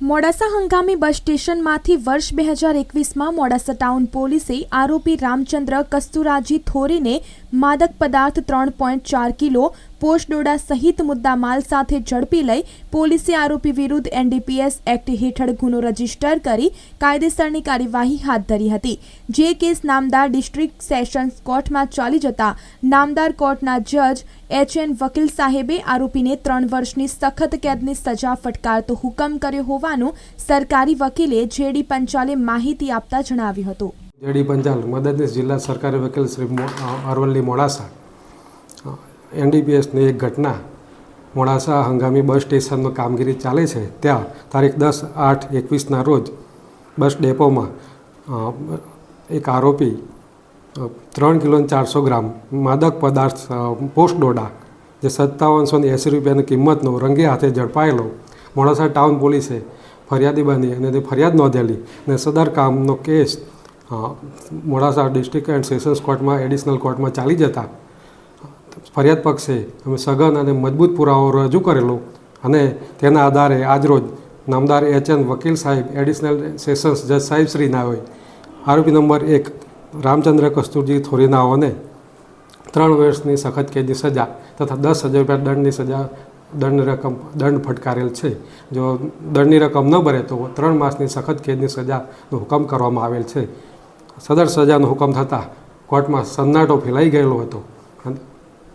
મોડાસા હંગામી બસ સ્ટેશનમાંથી વર્ષ બે હજાર એકવીસમાં મોડાસા ટાઉન પોલીસે આરોપી રામચંદ્ર કસ્તુરાજી થોરીને માદક પદાર્થ ત્રણ પોઈન્ટ ચાર કિલો પોસ્ટ ડોડા સહિત મુદ્દામાલ સાથે ઝડપી લઈ પોલીસે આરોપી વિરુદ્ધ એનડીપીએસ એક્ટ હેઠળ ગુનો રજિસ્ટર કરી કાયદેસરની કાર્યવાહી હાથ ધરી હતી. જે કેસ નામદાર ડિસ્ટ્રિક્ટ સેશન્સ કોર્ટમાં ચાલી જતા નામદાર કોર્ટના જજ એચ એન વકીલ સાહેબે આરોપીને ત્રણ વર્ષની સખત કેદની સજા ફટકારતો હુકમ કર્યો હોવાનું સરકારી વકીલે જેડી પંચાલે માહિતી આપતા જણાવ્યું હતું. જેડી પંચાલ, મદદનીશ જિલ્લા સરકારી વકીલ શ્રી અરવલ્લી મોડાસા. એનડીપીએસની એક ઘટના મોડાસા હંગામી બસ સ્ટેશનનો કામગીરી ચાલે છે, ત્યાં તારીખ દસ આઠ એકવીસના રોજ બસ ડેપોમાં એક આરોપી ત્રણ કિલો ચારસો ગ્રામ માદક પદાર્થ પોસ્ટ ડોડા, જે સત્તાવનસો ને એંસી રૂપિયાની કિંમતનો રંગે હાથે ઝડપાયેલો મોડાસા ટાઉન પોલીસે ફરિયાદી બની અને તે ફરિયાદ નોંધેલી અને સદર કામનો case Modasa district and sessions કોર્ટમાં, એડિશનલ કોર્ટમાં ચાલી જતા ફરિયાદ પક્ષે અમે સઘન અને મજબૂત પુરાવો રજૂ કરેલો અને તેના આધારે આજરોજ નામદાર એચએન વકીલ સાહેબ એડિશનલ સેશન્સ જજ સાહેબ શ્રી નાઓએ આરોપી નંબર એક રામચંદ્ર કસ્તુરજી થોરીનાઓને ત્રણ વર્ષની સખત કેદની સજા તથા દસ હજાર રૂપિયા દંડની સજા, દંડ રકમ, દંડ ફટકારેલ છે. જો દંડની રકમ ન ભરે તો ત્રણ માસની સખત કેદની સજાનો હુકમ કરવામાં આવેલ છે. સદર સજાનો હુકમ થતાં કોર્ટમાં સન્નાટો ફેલાઈ ગયેલો હતો.